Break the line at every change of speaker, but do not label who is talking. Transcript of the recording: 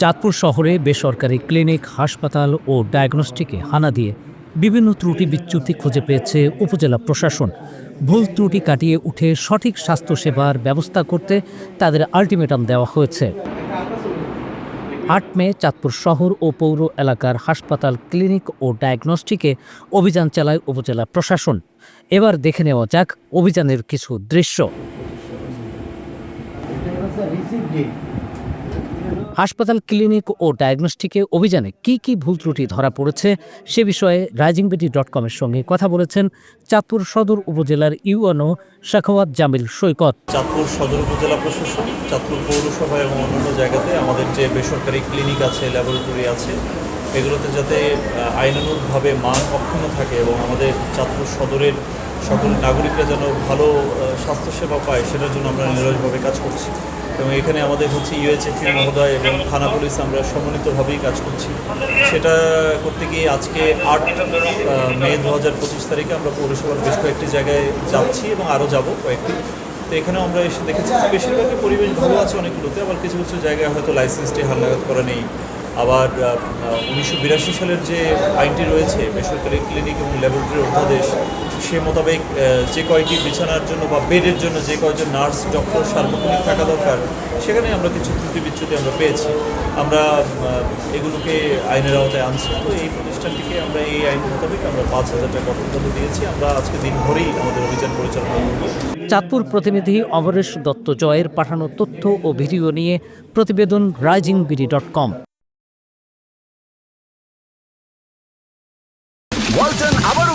চাঁদপুর শহরে বেসরকারি ক্লিনিক, হাসপাতাল ও ডায়াগনস্টিকে হানা দিয়ে বিভিন্ন ত্রুটি বিচ্যুতি খুঁজে পেয়েছে উপজেলা প্রশাসন। ভুল ত্রুটি কাটিয়ে উঠে সঠিক স্বাস্থ্যসেবার ব্যবস্থা করতে তাদের আলটিমেটাম দেওয়া হয়েছে। আট মে চাঁদপুর শহর ও পৌর এলাকার হাসপাতাল, ক্লিনিক ও ডায়াগনস্টিকে অভিযান চালায় উপজেলা প্রশাসন। এবার দেখে নেওয়া যাক অভিযানের কিছু দৃশ্য। হাসপাতাল, ক্লিনিক ও ডায়াগনস্টিকে অভিযানে কি কি ভুল ত্রুটি ধরা পড়েছে সে বিষয়ে রাইজিংবিডি ডট কমের সঙ্গে কথা বলেছেন চাঁদপুর সদর উপজেলার ইউএনও শাখাওয়াত জামিল সৈকত।
চাঁদপুর সদর উপজেলা প্রশাসন, চাঁদপুর পৌরসভা এবং অন্যান্য জায়গাতে আমাদের যে বেসরকারি ক্লিনিক আছে, ল্যাবরেটরি আছে, এগুলোতে যাতে আইনানুগভাবে মান অক্ষুণ্ণ থাকে এবং আমাদের চাঁদপুর সদরের সকল নাগরিকরা যেন ভালো স্বাস্থ্যসেবা পায়, সেটার জন্য আমরা নিরলসভাবে কাজ করছি। এবং এখানে আমাদের হচ্ছে ইউএচএফি মহোদয় এবং থানা পুলিশ আমরা সমন্বিতভাবেই কাজ করছি। সেটা করতে গিয়ে আজকে আট মে দু হাজার পঁচিশ তারিখে আমরা পৌরসভার বেশ কয়েকটি জায়গায় যাচ্ছি এবং আরও যাব কয়েকটি। তো এখানে আমরা এসে দেখেছি যে বেশিরভাগই পরিবেশ ভালো আছে অনেকগুলোতে, আবার কিছু কিছু জায়গায় হয়তো লাইসেন্সটি হালনাগাদ করা নেই। আবার উনিশশো বিরাশি সালের যে আইনটি রয়েছে, বেসরকারি ক্লিনিক এবং ল্যাবরেটরির অধ্যাদেশ সে মোতাবেক যে কয়টি বিছানার জন্য বা বেডের জন্য যে কয়জন নার্স ডক্টর সার্বক্ষণিক থাকা দরকার সেখানে আমরা কিছু ত্রুটি বিচ্যুতি আমরা পেয়েছি। আমরা এগুলোকে আইনের আওতায় আনছি। তো এই প্রতিষ্ঠানটিকে আমরা এই আইন মোতাবেক আমরা পাঁচ হাজার টাকা অর্থ দিয়েছি। আমরা আজকে দিনভরেই আমাদের অভিযান পরিচালনা করব।
চাঁদপুর প্রতিনিধি অমরেশ দত্ত জয়ের পাঠানো তথ্য ও ভিডিও নিয়ে প্রতিবেদন Rising BD dot com.
Walton আবারও